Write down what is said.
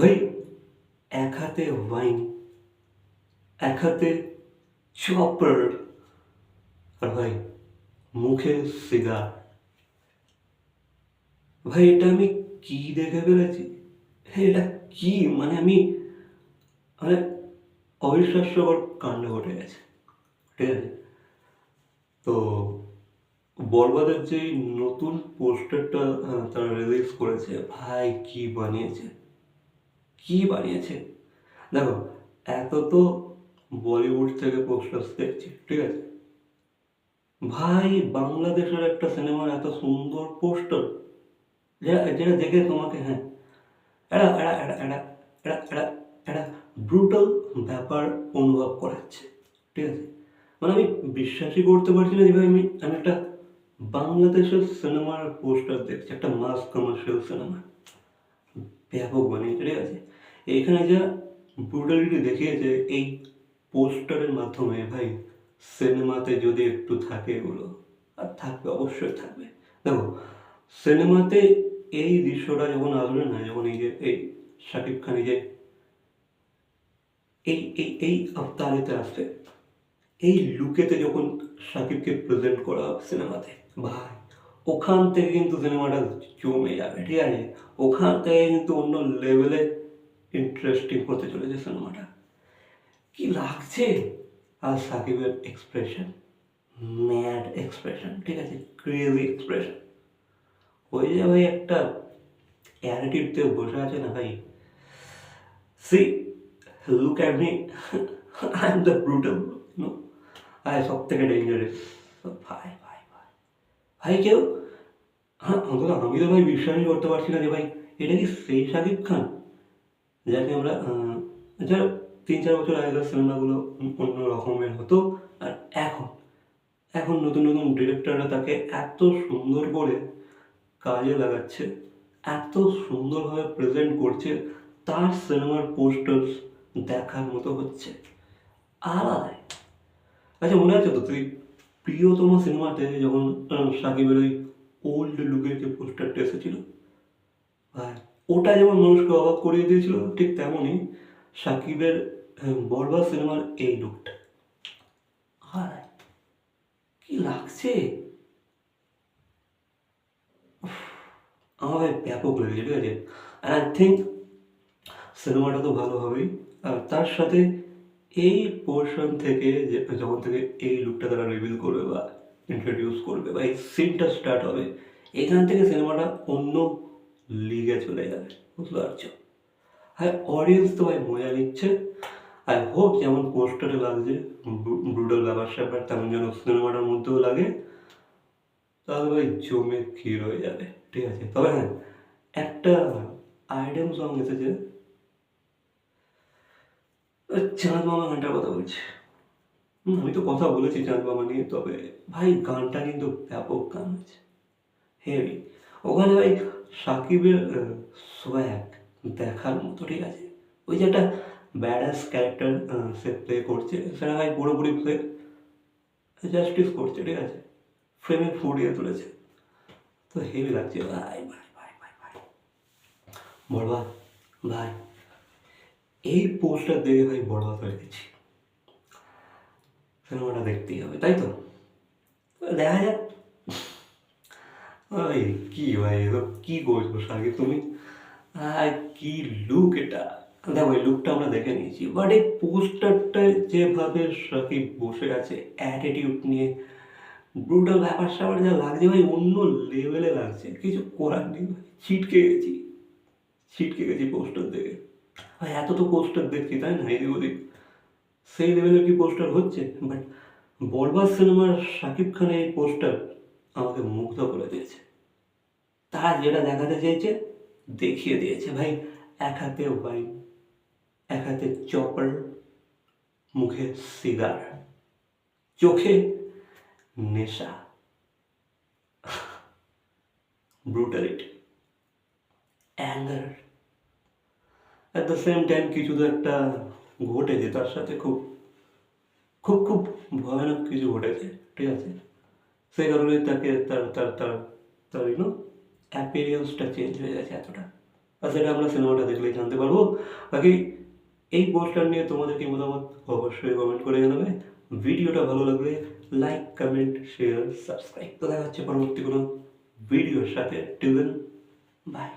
ভাই, এক হাতে ওয়াইন এক হাতে চপার আর ভাই, মুখে সিগার ভাই, এটা আমি কি দেখে ফেলেছি? এটা কি? মানে আমি মানে অবিশ্বাস্যকর কাণ্ড ঘটে গেছে। ঠিক আছে? তো বরবাদের যে নতুন পোস্টারটা তারা রিলিজ করেছে, ভাই, কি বানিয়েছে? কি বানিয়েছে? দেখো, এত তো বলিউড থেকে পোস্টার দেখছি, ঠিক আছে? ভাই, বাংলাদেশের একটা সিনেমার এত সুন্দর পোস্টার যেটা যেটা দেখে তোমাকে হ্যাঁ। এটা এটা এটা এটা ব্রুটাল ব্যাপার অনুভব করাচ্ছে, ঠিক আছে? মানে আমি বিশ্বাসই করতে পারছি না যে ভাই আমি আমি একটা বাংলাদেশের সিনেমার পোস্টার দেখছি, একটা মাস কমার্শিয়াল সিনেমা ব্যাপক বানিয়েছে, ঠিক আছে? এখানে যা ব্রুটালিটি দেখিয়েছে, এই পোস্টারের মাধ্যমে, ভাই সিনেমাতে যদি একটু থাকে এগুলো আর থাকবে, অবশ্যই থাকবে। দেখো সিনেমাতে এই দৃশ্যটা যখন আসবে না, যখন এই যে, এই শাকিব খান যে, এই এই এই আফতারেতে আসবে, এই লুকেতে যখন শাকিবকে প্রেজেন্ট করা হবে সিনেমাতে ভাই, ওখান থেকে কিন্তু সিনেমাটা জমে যাবে, ঠিক আছে? ওখান থেকে কিন্তু অন্য লেভেলে ইন্টারেস্টিং হতে চলেছে সিনেমাটা কি লাগছে? আর সাকিবের এক্সপ্রেশন ম্যাড এক্সপ্রেশন ঠিক আছে? ক্রেজি এক্সপ্রেশন ওই যে ভাই একটা অ্যাটিটিউডতে বসে আছে না ভাই? See look at me I am the brutal no I সব থেকে ডেঞ্জারাস ভাই ভাই ভাই। ভাই, কেউ? হ্যাঁ অন্তত আমি তো ভাই বিশ্বাসই করতে পারছি না যে ভাই, এটা কি সেই শাকিব খান? যাকে আমরা যারা তিন চার বছর আগেকার সিনেমাগুলো অন্য রকমের হতো, আর এখন এখন নতুন নতুন ডিরেক্টররা তাকে এত সুন্দর করে কাজে লাগাচ্ছে, এত সুন্দরভাবে প্রেজেন্ট করছে, তার সিনেমার পোস্টার দেখার মতো হচ্ছে, আলাদাই। আচ্ছা মনে আছে তো তুই প্রিয়তম সিনেমাতে যখন সাকিবের ওই ওল্ড লুকের যে পোস্টারটা এসেছিল? ভাই ওটা যেমন মানুষকে অবাক করিয়ে দিয়েছিল ঠিক তেমনই সাকিবের আহ, বরবাদ সিনেমার এই লুকটা আর কি লাগছে? আমার ব্যাপক লেগেছে ঠিক আছে? আই থিঙ্ক সিনেমাটা তো ভালো হবেই। আর তার সাথে এই পোর্শন থেকে যখন থেকে এই লুকটা তারা রিভিল করবে বা ইন্ট্রোডিউস করবে বা এই সিনটা স্টার্ট হবে এখান থেকে সিনেমাটা অন্য লিগে চলে যাবে বুঝতে পারছ? হ্যাঁ অডিয়েন্স তো ভাই মজা নিচ্ছে আই হোপ যেমন পোস্টারে লাগছে ব্রুডাল ব্যাপার স্যাপার, তেমন যেন সিনেমাটার মধ্যেও লাগে। তাহলে ভাই জমে ক্ষীর হয়ে যাবে, ঠিক আছে? তবে হ্যাঁ একটা আইটেম সং এসেছে। চাঁদ মামা গানটার কথা বলছি। আমি তো কথা বলেছি চাঁদ মামা নিয়ে, তবে ভাই গানটা কিন্তু ব্যাপক গান আছে হেভি ওখানে ভাই সাকিবের সোয়াগ দেখার মতো, ঠিক আছে? ওই যে একটা ব্যাডাস ক্যারেক্টার সে প্লে করছে। সেটা ভাই পুরোপুরি প্লে জাস্টিস করছে, ঠিক আছে? ফ্রেমে ফুটিয়ে তুলেছে। তো হেভি লাগছে। ভাই ভাই ভাই ভাই ভাই। বড়বাদ, ভাই, এই পোস্টার দেখে ভাই বড়বাদ হয়ে গেছি। সিনেমাটা দেখতেই হবে, তাই তো? দেখা যাক। ওই কি ভাই এসব কি করছ সাকিব তুমি? আর কি লুক এটা? দেখো, এই লুকটা আমরা দেখে নিয়েছি বাট এই পোস্টারটা যেভাবে সাকিব বসে আছে অ্যাটিটিউড নিয়ে ব্রুটাল ব্যাপার স্যাপার যা লাগছে ভাই, অন্য লেভেলে লাগছে। কিছু করার নেই ছিটকে গেছি ছিটকে গেছি পোস্টার দেখে। ভাই, এত তো পোস্টার দেখছি, তাই না? এদিক ওদিক, সেই লেভেলের কি পোস্টার হচ্ছে? বাট বরবাদ সিনেমার শাকিব খানের এই পোস্টার আমাকে মুগ্ধ করে দিয়েছে। তারা যেটা দেখাতে চেয়েছে, দেখিয়ে দিয়েছে। ভাই, এক হাতে ওয়াইন এক হাতে চপার মুখে সিগার চোখে নেশা। Brutality anger at the same time কিছু তো একটা ঘটেছে, তার সাথে খুব খুব খুব ভয়ানক কিছু ঘটেছে, ঠিক আছে? সেই কারণে তাকে তার তার তার তার ইউনো অ্যাপিরিয়েন্সটা চেঞ্জ হয়ে গেছে এতটা। আর সেটা আমরা সিনেমাটা দেখলেই জানতে পারব। বাকি এই পোস্টার নিয়ে তোমাদের কি মতামত? অবশ্যই কমেন্ট করে জানাবে। ভিডিওটা ভালো লাগলে লাইক কমেন্ট শেয়ার সাবস্ক্রাইব তো দেখা হচ্ছে পরবর্তী কোনো ভিডিওর সাথে। টিউবেন বাই